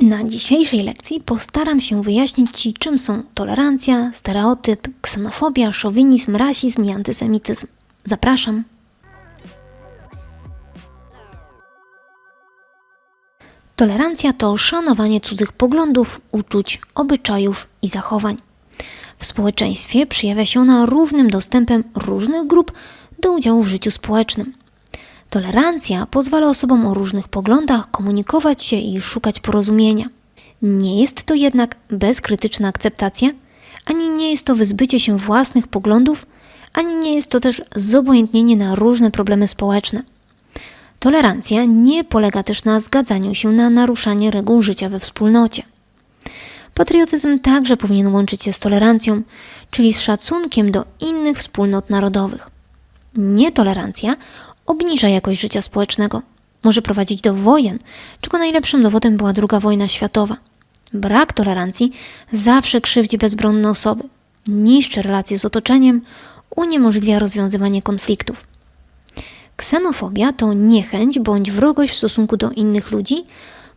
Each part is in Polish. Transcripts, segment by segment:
Na dzisiejszej lekcji postaram się wyjaśnić Ci, czym są tolerancja, stereotyp, ksenofobia, szowinizm, rasizm i antysemityzm. Zapraszam. Tolerancja to szanowanie cudzych poglądów, uczuć, obyczajów i zachowań. W społeczeństwie przejawia się ona równym dostępem różnych grup do udziału w życiu społecznym. Tolerancja pozwala osobom o różnych poglądach komunikować się i szukać porozumienia. Nie jest to jednak bezkrytyczna akceptacja, ani nie jest to wyzbycie się własnych poglądów, ani nie jest to też zobojętnienie na różne problemy społeczne. Tolerancja nie polega też na zgadzaniu się na naruszanie reguł życia we wspólnocie. Patriotyzm także powinien łączyć się z tolerancją, czyli z szacunkiem do innych wspólnot narodowych. Nietolerancja obniża jakość życia społecznego, może prowadzić do wojen, czego najlepszym dowodem była II wojna światowa. Brak tolerancji zawsze krzywdzi bezbronne osoby, niszczy relacje z otoczeniem, uniemożliwia rozwiązywanie konfliktów. Ksenofobia to niechęć bądź wrogość w stosunku do innych ludzi,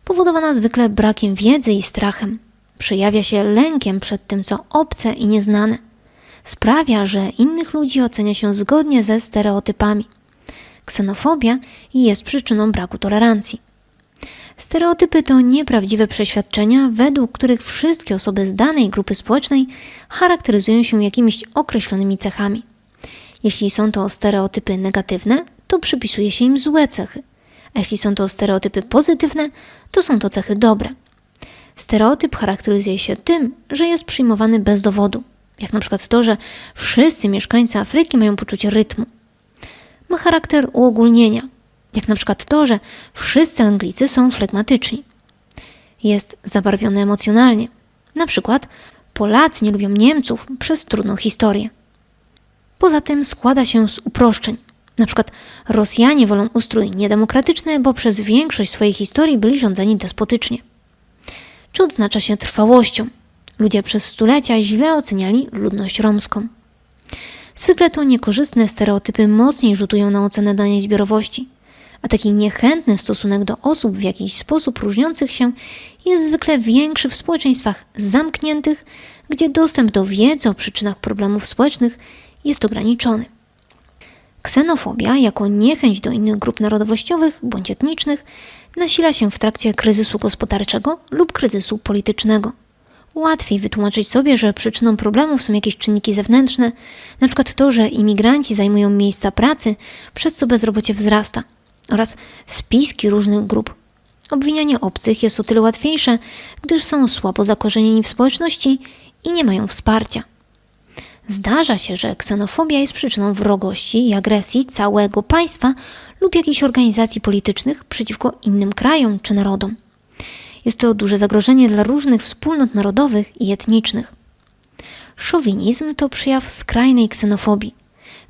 powodowana zwykle brakiem wiedzy i strachem. Przejawia się lękiem przed tym, co obce i nieznane. Sprawia, że innych ludzi ocenia się zgodnie ze stereotypami. Ksenofobia jest przyczyną braku tolerancji. Stereotypy to nieprawdziwe przeświadczenia, według których wszystkie osoby z danej grupy społecznej charakteryzują się jakimiś określonymi cechami. Jeśli są to stereotypy negatywne, to przypisuje się im złe cechy, a jeśli są to stereotypy pozytywne, to są to cechy dobre. Stereotyp charakteryzuje się tym, że jest przyjmowany bez dowodu, jak na przykład to, że wszyscy mieszkańcy Afryki mają poczucie rytmu. Ma charakter uogólnienia, jak na przykład to, że wszyscy Anglicy są flegmatyczni. Jest zabarwiony emocjonalnie, na przykład Polacy nie lubią Niemców przez trudną historię. Poza tym składa się z uproszczeń. Na przykład Rosjanie wolą ustrój niedemokratyczny, bo przez większość swojej historii byli rządzeni despotycznie. Czy odznacza się trwałością? Ludzie przez stulecia źle oceniali ludność romską. Zwykle to niekorzystne stereotypy mocniej rzutują na ocenę danej zbiorowości, a taki niechętny stosunek do osób w jakiś sposób różniących się jest zwykle większy w społeczeństwach zamkniętych, gdzie dostęp do wiedzy o przyczynach problemów społecznych jest ograniczony. Ksenofobia, jako niechęć do innych grup narodowościowych bądź etnicznych, nasila się w trakcie kryzysu gospodarczego lub kryzysu politycznego. Łatwiej wytłumaczyć sobie, że przyczyną problemów są jakieś czynniki zewnętrzne, np. to, że imigranci zajmują miejsca pracy, przez co bezrobocie wzrasta, oraz spiski różnych grup. Obwinianie obcych jest o tyle łatwiejsze, gdyż są słabo zakorzenieni w społeczności i nie mają wsparcia. Zdarza się, że ksenofobia jest przyczyną wrogości i agresji całego państwa lub jakichś organizacji politycznych przeciwko innym krajom czy narodom. Jest to duże zagrożenie dla różnych wspólnot narodowych i etnicznych. Szowinizm to przejaw skrajnej ksenofobii.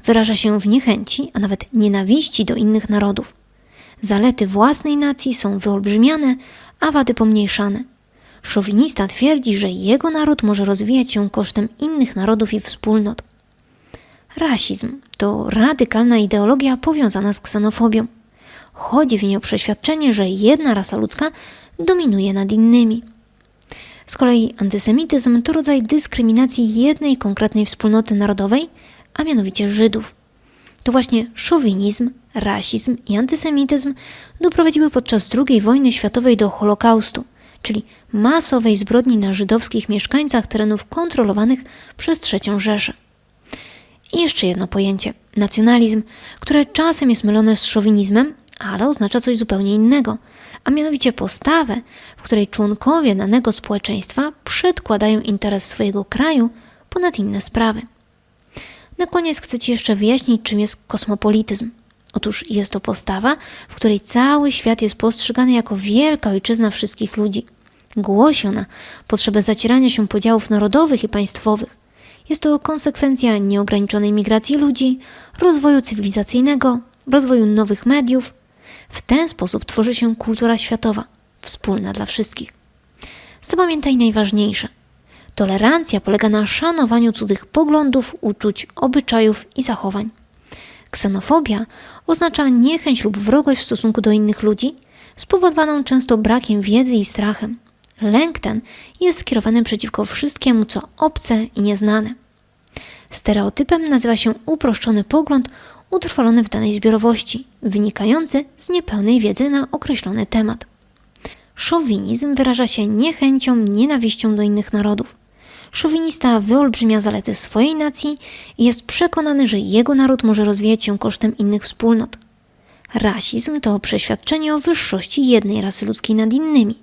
Wyraża się w niechęci, a nawet nienawiści do innych narodów. Zalety własnej nacji są wyolbrzymiane, a wady pomniejszane. Szowinista twierdzi, że jego naród może rozwijać się kosztem innych narodów i wspólnot. Rasizm to radykalna ideologia powiązana z ksenofobią. Chodzi w niej o przeświadczenie, że jedna rasa ludzka dominuje nad innymi. Z kolei antysemityzm to rodzaj dyskryminacji jednej konkretnej wspólnoty narodowej, a mianowicie Żydów. To właśnie szowinizm, rasizm i antysemityzm doprowadziły podczas II wojny światowej do Holokaustu, czyli masowej zbrodni na żydowskich mieszkańcach terenów kontrolowanych przez III Rzeszę. I jeszcze jedno pojęcie nacjonalizm, które czasem jest mylone z szowinizmem, ale oznacza coś zupełnie innego, a mianowicie postawę, w której członkowie danego społeczeństwa przedkładają interes swojego kraju ponad inne sprawy. Na koniec chcę Ci jeszcze wyjaśnić, czym jest kosmopolityzm. Otóż jest to postawa, w której cały świat jest postrzegany jako wielka ojczyzna wszystkich ludzi. Głosi ona potrzebę zacierania się podziałów narodowych i państwowych. Jest to konsekwencja nieograniczonej migracji ludzi, rozwoju cywilizacyjnego, rozwoju nowych mediów. W ten sposób tworzy się kultura światowa, wspólna dla wszystkich. Zapamiętaj najważniejsze. Tolerancja polega na szanowaniu cudzych poglądów, uczuć, obyczajów i zachowań. Ksenofobia oznacza niechęć lub wrogość w stosunku do innych ludzi, spowodowaną często brakiem wiedzy i strachem. Lęk ten jest skierowany przeciwko wszystkiemu, co obce i nieznane. Stereotypem nazywa się uproszczony pogląd utrwalony w danej zbiorowości, wynikający z niepełnej wiedzy na określony temat. Szowinizm wyraża się niechęcią, nienawiścią do innych narodów. Szowinista wyolbrzymia zalety swojej nacji i jest przekonany, że jego naród może rozwijać się kosztem innych wspólnot. Rasizm to przeświadczenie o wyższości jednej rasy ludzkiej nad innymi.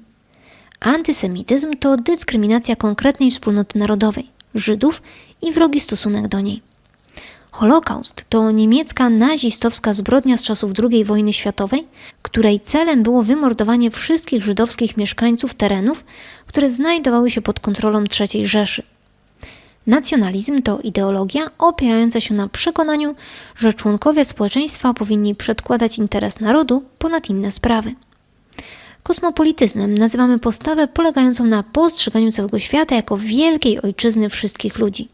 Antysemityzm to dyskryminacja konkretnej wspólnoty narodowej, Żydów i wrogi stosunek do niej. Holokaust to niemiecka nazistowska zbrodnia z czasów II wojny światowej, której celem było wymordowanie wszystkich żydowskich mieszkańców terenów, które znajdowały się pod kontrolą III Rzeszy. Nacjonalizm to ideologia opierająca się na przekonaniu, że członkowie społeczeństwa powinni przedkładać interes narodu ponad inne sprawy. Kosmopolityzmem nazywamy postawę polegającą na postrzeganiu całego świata jako wielkiej ojczyzny wszystkich ludzi.